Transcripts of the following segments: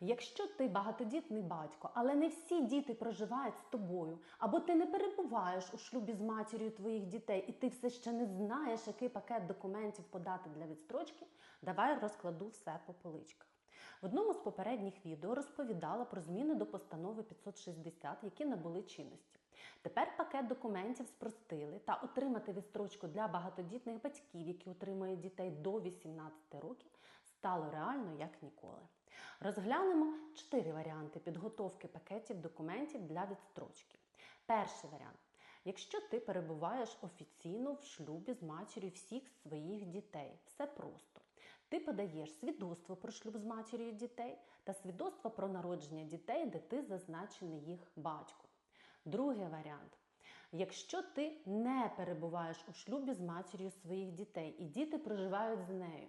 Якщо ти багатодітний батько, але не всі діти проживають з тобою, або ти не перебуваєш у шлюбі з матір'ю твоїх дітей, і ти все ще не знаєш, який пакет документів подати для відстрочки, давай розкладу все по поличках. В одному з попередніх відео розповідала про зміни до постанови 560, які набули чинності. Тепер пакет документів спростили та отримати відстрочку для багатодітних батьків, які отримують дітей до 18 років, стало реально як ніколи. Розглянемо чотири варіанти підготовки пакетів документів для відстрочки. Перший варіант. Якщо ти перебуваєш офіційно в шлюбі з матір'ю всіх своїх дітей, все просто. Ти подаєш свідоцтво про шлюб з матір'ю дітей та свідоцтво про народження дітей, де ти зазначений їх батьком. Другий варіант. Якщо ти не перебуваєш у шлюбі з матір'ю своїх дітей і діти проживають з нею,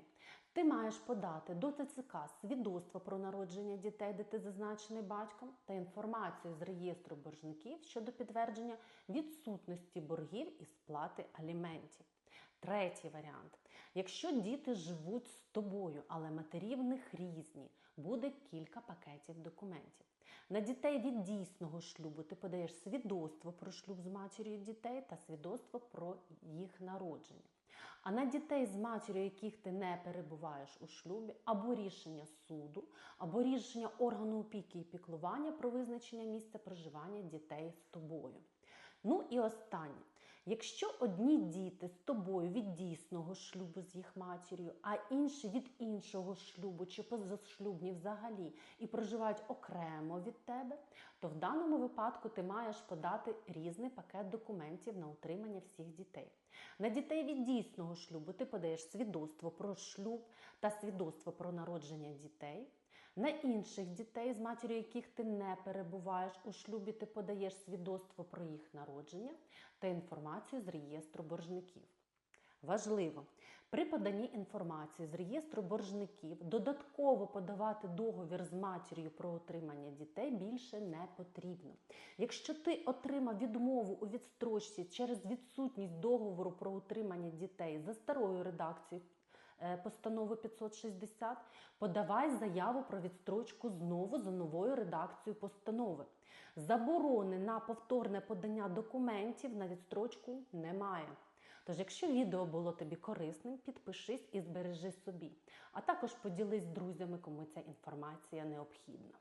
маєш подати до ТЦК свідоцтво про народження дітей, де ти зазначений батьком, та інформацію з реєстру боржників щодо підтвердження відсутності боргів і сплати аліментів. Третій варіант. Якщо діти живуть з тобою, але матері в них різні, буде кілька пакетів документів. На дітей від дійсного шлюбу ти подаєш свідоцтво про шлюб з матір'ю дітей та свідоцтво про їх народження. А на дітей з матір'ю, яких ти не перебуваєш у шлюбі, або рішення суду, або рішення органу опіки і піклування про визначення місця проживання дітей з тобою. Ну і останнє. Якщо одні діти з тобою від дійсного шлюбу з їх матір'ю, а інші від іншого шлюбу чи позашлюбні взагалі і проживають окремо від тебе, то в даному випадку ти маєш подати різний пакет документів на утримання всіх дітей. На дітей від дійсного шлюбу ти подаєш свідоцтво про шлюб та свідоцтво про народження дітей. На інших дітей, з матір'ю яких ти не перебуваєш у шлюбі, ти подаєш свідоцтво про їх народження та інформацію з реєстру боржників. Важливо, при поданні інформації з реєстру боржників додатково подавати договір з матір'ю про отримання дітей більше не потрібно. Якщо ти отримав відмову у відстрочці через відсутність договору про утримання дітей за старою редакцією постанови 560, подавай заяву про відстрочку знову за новою редакцією постанови. Заборони на повторне подання документів на відстрочку немає. Тож, якщо відео було тобі корисним, підпишись і збережи собі, а також поділись з друзями, кому ця інформація необхідна.